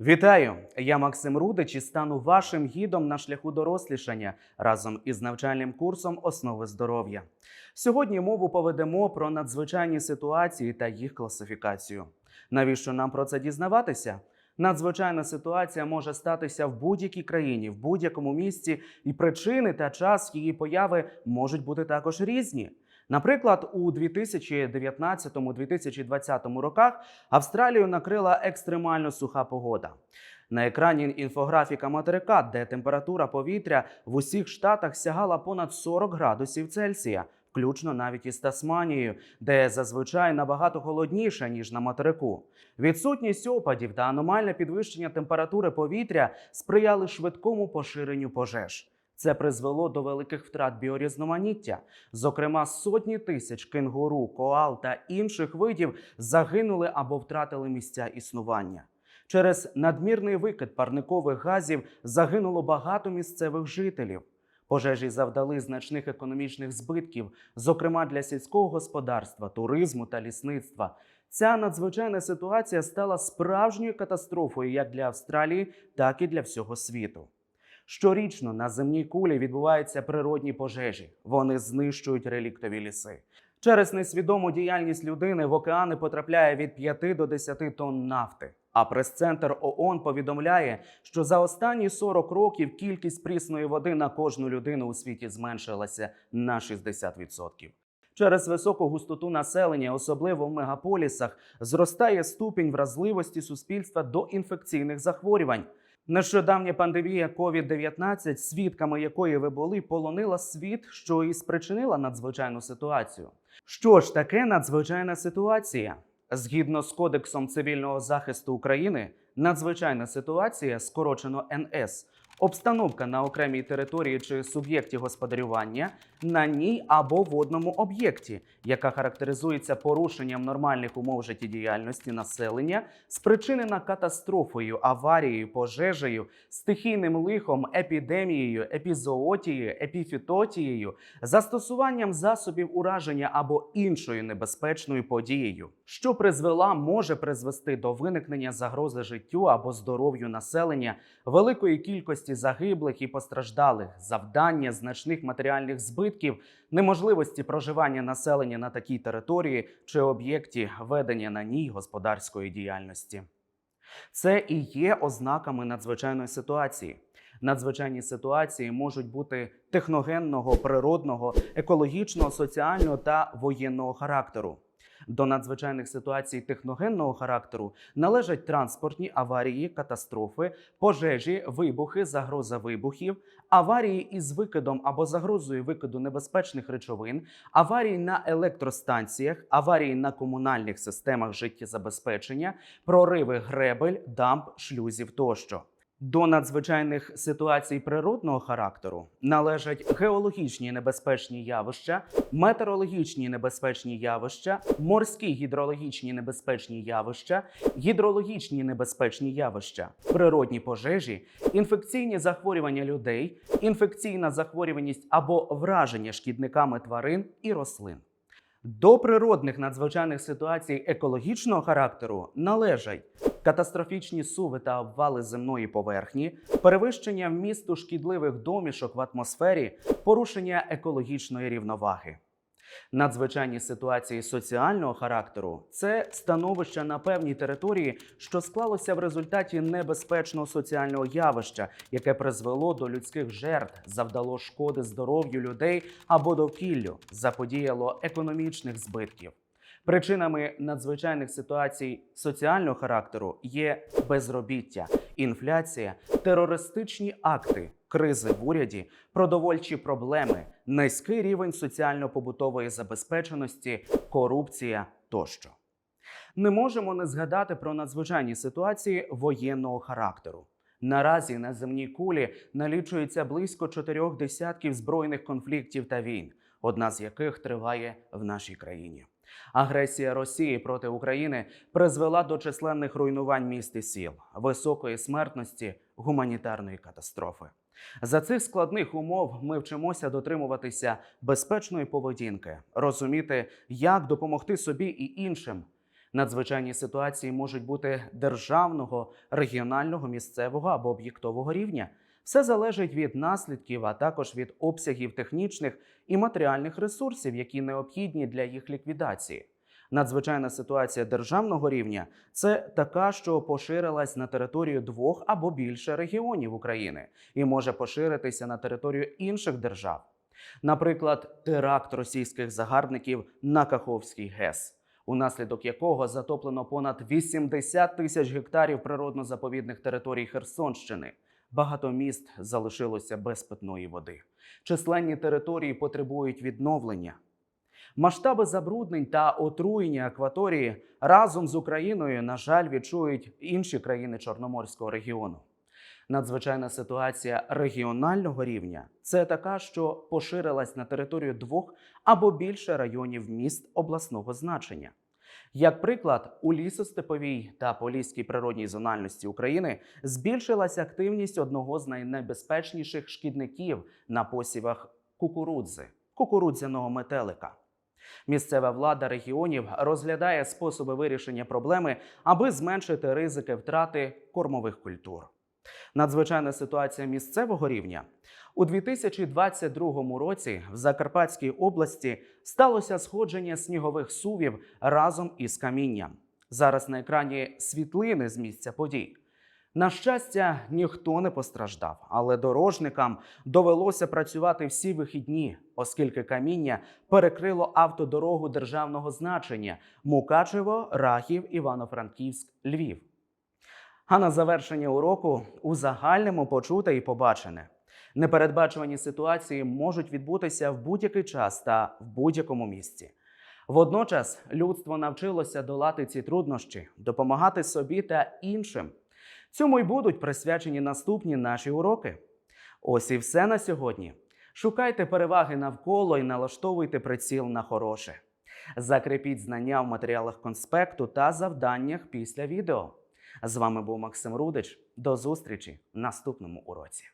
Вітаю! Я Максим Рудич і стану вашим гідом на шляху дорослішання разом із навчальним курсом Основи здоров'я. Сьогодні мову поведемо про надзвичайні ситуації та їх класифікацію. Навіщо нам про це дізнаватися? Надзвичайна ситуація може статися в будь-якій країні, в будь-якому місці, і причини та час її появи можуть бути також різні. Наприклад, у 2019-2020 роках Австралію накрила екстремально суха погода. На екрані інфографіка материка, де температура повітря в усіх штатах сягала понад 40 градусів Цельсія, включно навіть із Тасманією, де зазвичай набагато холодніше ніж на материку. Відсутність опадів та аномальне підвищення температури повітря сприяли швидкому поширенню пожеж. Це призвело до великих втрат біорізноманіття. Зокрема, сотні тисяч кенгуру, коал та інших видів загинули або втратили місця існування. Через надмірний викид парникових газів загинуло багато місцевих жителів. Пожежі завдали значних економічних збитків, зокрема для сільського господарства, туризму та лісництва. Ця надзвичайна ситуація стала справжньою катастрофою як для Австралії, так і для всього світу. Щорічно на земній кулі відбуваються природні пожежі. Вони знищують реліктові ліси. Через несвідому діяльність людини в океани потрапляє від 5 до 10 тонн нафти. А прес-центр ООН повідомляє, що за останні 40 років кількість прісної води на кожну людину у світі зменшилася на 60%. Через високу густоту населення, особливо в мегаполісах, зростає ступінь вразливості суспільства до інфекційних захворювань. Нещодавня пандемія COVID-19, свідками якої ви були, полонила світ, що і спричинила надзвичайну ситуацію. Що ж таке надзвичайна ситуація? Згідно з Кодексом цивільного захисту України, надзвичайна ситуація, скорочено НС, обстановка на окремій території чи суб'єкті господарювання на ній або водному об'єкті, яка характеризується порушенням нормальних умов життєдіяльності населення, спричинена катастрофою, аварією, пожежею, стихійним лихом, епідемією, епізоотією, епіфітотією, застосуванням засобів ураження або іншою небезпечною подією, що призвела може призвести до виникнення загрози життю або здоров'ю населення, великої кількості загиблих і постраждалих, завдання значних матеріальних збитків, неможливості проживання населення на такій території чи об'єкті ведення на ній господарської діяльності. Це і є ознаками надзвичайної ситуації. Надзвичайні ситуації можуть бути техногенного, природного, екологічного, соціального та воєнного характеру. До надзвичайних ситуацій техногенного характеру належать транспортні аварії, катастрофи, пожежі, вибухи, загроза вибухів, аварії із викидом або загрозою викиду небезпечних речовин, аварії на електростанціях, аварії на комунальних системах життєзабезпечення, прориви гребель, дамб, шлюзів тощо. До надзвичайних ситуацій природного характеру належать геологічні небезпечні явища, метеорологічні небезпечні явища, морські гідрологічні небезпечні явища, гідрологічні небезпечні явища, природні пожежі, інфекційні захворювання людей, інфекційна захворюваність або враження шкідниками тварин і рослин. До природних надзвичайних ситуацій екологічного характеру належать катастрофічні суви та обвали земної поверхні, перевищення вмісту шкідливих домішок в атмосфері, порушення екологічної рівноваги. Надзвичайні ситуації соціального характеру це становище на певній території, що склалося в результаті небезпечного соціального явища, яке призвело до людських жертв, завдало шкоди здоров'ю людей або довкіллю, заподіяло економічних збитків. Причинами надзвичайних ситуацій соціального характеру є безробіття, інфляція, терористичні акти, кризи в уряді, продовольчі проблеми, низький рівень соціально-побутової забезпеченості, корупція тощо. Не можемо не згадати про надзвичайні ситуації воєнного характеру. Наразі на земній кулі налічується близько чотирьох десятків збройних конфліктів та війн, одна з яких триває в нашій країні. Агресія Росії проти України призвела до численних руйнувань міст і сіл, високої смертності, гуманітарної катастрофи. За цих складних умов ми вчимося дотримуватися безпечної поведінки, розуміти, як допомогти собі і іншим. Надзвичайні ситуації можуть бути державного, регіонального, місцевого або об'єктового рівня. Все залежить від наслідків, а також від обсягів технічних і матеріальних ресурсів, які необхідні для їх ліквідації. Надзвичайна ситуація державного рівня це така, що поширилась на територію двох або більше регіонів України і може поширитися на територію інших держав. Наприклад, теракт російських загарбників на Каховський ГЕС, унаслідок якого затоплено понад 80 тисяч гектарів природно-заповідних територій Херсонщини. Багато міст залишилося без питної води. Численні території потребують відновлення. Масштаби забруднень та отруєння акваторії разом з Україною, на жаль, відчують інші країни Чорноморського регіону. Надзвичайна ситуація регіонального рівня це така, що поширилась на територію двох або більше районів міст обласного значення. Як приклад, у лісостеповій та поліській природній зональності України збільшилась активність одного з найнебезпечніших шкідників на посівах кукурудзи кукурудзяного метелика. Місцева влада регіонів розглядає способи вирішення проблеми, аби зменшити ризики втрати кормових культур. Надзвичайна ситуація місцевого рівня у 2022 році в Закарпатській області сталося сходження снігових сувів разом із камінням. Зараз на екрані світлини з місця подій. На щастя, ніхто не постраждав, але дорожникам довелося працювати всі вихідні, оскільки каміння перекрило автодорогу державного значення Мукачево, Рахів, Івано-Франківськ, Львів. А на завершення уроку узагальнимо почуте і побачене. Непередбачувані ситуації можуть відбутися в будь-який час та в будь-якому місці. Водночас людство навчилося долати ці труднощі, допомагати собі та іншим. Цьому й будуть присвячені наступні наші уроки. Ось і все на сьогодні. Шукайте переваги навколо і налаштовуйте приціл на хороше. Закріпіть знання в матеріалах конспекту та завданнях після відео. З вами був Максим Рудич. До зустрічі в наступному уроці.